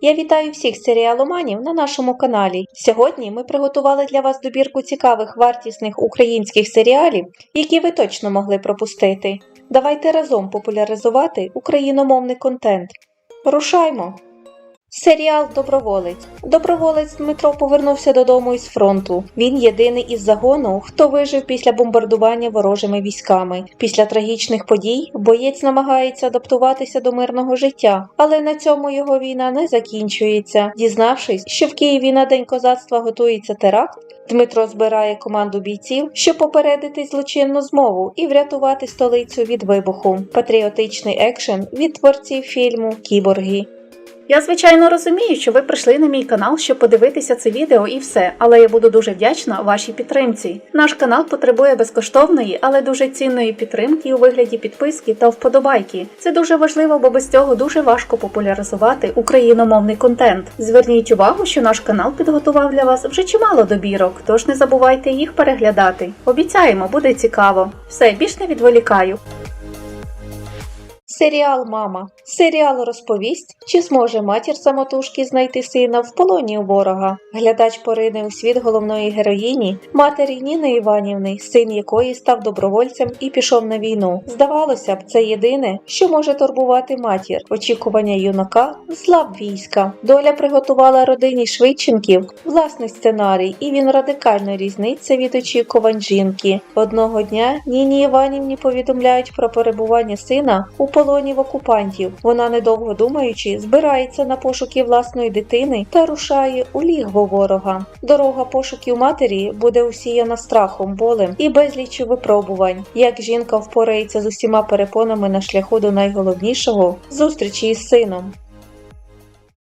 Я вітаю всіх серіаломанів на нашому каналі. Сьогодні ми приготували для вас добірку цікавих вартісних українських серіалів, які ви точно могли пропустити. Давайте разом популяризувати україномовний контент. Рушаймо! Серіал Доброволець. Доброволець Дмитро повернувся додому із фронту. Він єдиний із загону, хто вижив після бомбардування ворожими військами. Після трагічних подій боєць намагається адаптуватися до мирного життя, але на цьому його війна не закінчується. Дізнавшись, що в Києві на день козацтва готується теракт, Дмитро збирає команду бійців, щоб попередити злочинну змову і врятувати столицю від вибуху. Патріотичний екшен від творців фільму Кіборги. Я звичайно розумію, що ви прийшли на мій канал, щоб подивитися це відео і все, але я буду дуже вдячна вашій підтримці. Наш канал потребує безкоштовної, але дуже цінної підтримки у вигляді підписки та вподобайки. Це дуже важливо, бо без цього дуже важко популяризувати україномовний контент. Зверніть увагу, що наш канал підготував для вас вже чимало добірок, тож не забувайте їх переглядати. Обіцяємо, буде цікаво. Все, більш не відволікаю. Серіал Мама. Серіал розповість, чи зможе матір самотужки знайти сина в полоні ворога. Глядач порине у світ головної героїні, матері Ніни Іванівни, син якої став добровольцем і пішов на війну. Здавалося б, це єдине, що може турбувати матір. Очікування юнака злаб війська. Доля приготувала родині Швидченків власний сценарій, і він радикально різниться від очікувань жінки. Одного дня Ніні Іванівні повідомляють про перебування сина у полоні в окупантів. Вона, недовго думаючи, збирається на пошуки власної дитини та рушає у лігво ворога. Дорога пошуків матері буде усіяна страхом, болем і безліччю випробувань. Як жінка впорається з усіма перепонами на шляху до найголовнішого зустрічі із сином.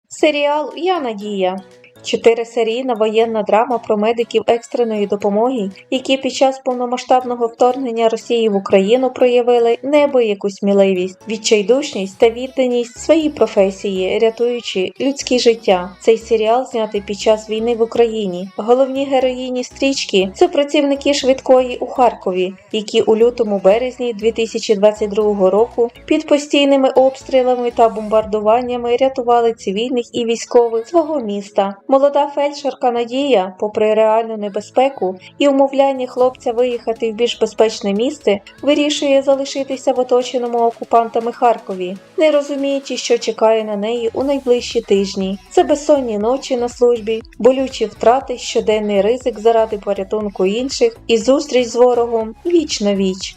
Серіал Я Надія. Чотирисерійна воєнна драма про медиків екстреної допомоги, які під час повномасштабного вторгнення Росії в Україну проявили неабияку сміливість, відчайдушність та відданість своїй професії, рятуючи людські життя. Цей серіал знятий під час війни в Україні. Головні героїні стрічки це працівники швидкої у Харкові, які у лютому березні 2022 року під постійними обстрілами та бомбардуваннями рятували цивільних і військових свого міста. Молода фельдшерка Надія, попри реальну небезпеку і умовляння хлопця виїхати в більш безпечне місце, вирішує залишитися в оточеному окупантами Харкові, не розуміючи, що чекає на неї у найближчі тижні. Це безсонні ночі на службі, болючі втрати, щоденний ризик заради порятунку інших і зустріч з ворогом віч на віч.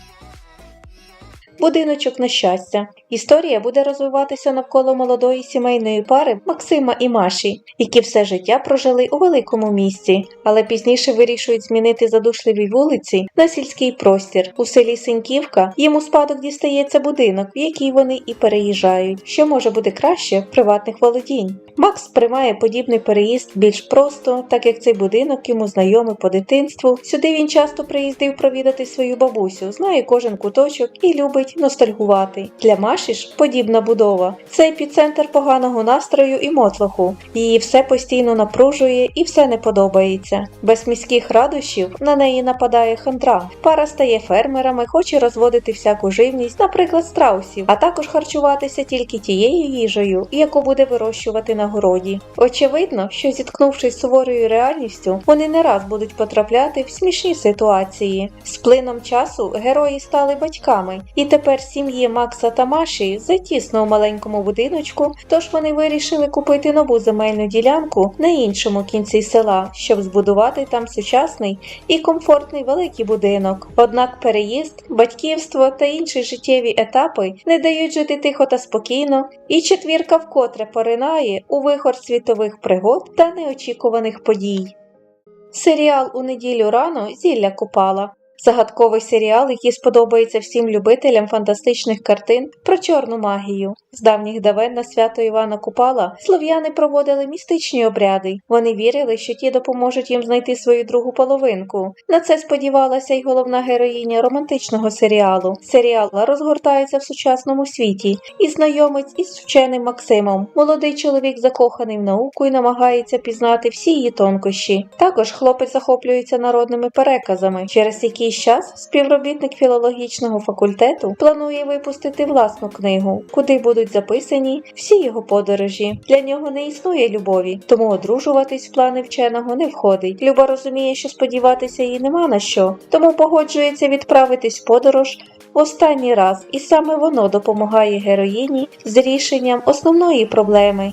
Будиночок на щастя. Історія буде розвиватися навколо молодої сімейної пари Максима і Маші, які все життя прожили у великому місті, але пізніше вирішують змінити задушливі вулиці на сільський простір. У селі Синьківка їм у спадок дістається будинок, в який вони і переїжджають, що може бути краще приватних володінь. Макс сприймає подібний переїзд більш просто, так як цей будинок йому знайомий по дитинству. Сюди він часто приїздив провідати свою бабусю, знає кожен куточок і любить ностальгувати. Для Маші ж подібна будова. Це епіцентр поганого настрою і мотлоху. Її все постійно напружує і все не подобається. Без міських радощів на неї нападає хандра. Пара стає фермерами, хоче розводити всяку живність, наприклад, страусів, а також харчуватися тільки тією їжею, яку буде вирощувати на городі. Очевидно, що зіткнувшись з суворою реальністю, вони не раз будуть потрапляти в смішні ситуації. З плином часу герої стали батьками, і тепер сім'ї Макса та Маші затісно у маленькому будиночку, тож вони вирішили купити нову земельну ділянку на іншому кінці села, щоб збудувати там сучасний і комфортний великий будинок. Однак переїзд, батьківство та інші життєві етапи не дають жити тихо та спокійно, і четвірка вкотре поринає у вихор світових пригод та неочікуваних подій. Серіал у неділю рано зілля купала. Загадковий серіал, який сподобається всім любителям фантастичних картин про чорну магію. З давніх давен на свято Івана Купала слов'яни проводили містичні обряди. Вони вірили, що ті допоможуть їм знайти свою другу половинку. На це сподівалася й головна героїня романтичного серіалу. Серіал розгортається в сучасному світі і знайомець із вченим Максимом. Молодий чоловік закоханий в науку і намагається пізнати всі її тонкощі. Також хлопець захоплюється народними переказами, через які якийсь час співробітник філологічного факультету планує випустити власну книгу, куди будуть записані всі його подорожі. Для нього не існує любові, тому одружуватись в плани вченого не входить. Люба розуміє, що сподіватися їй нема на що, тому погоджується відправитись в подорож в останній раз, і саме воно допомагає героїні з рішенням основної проблеми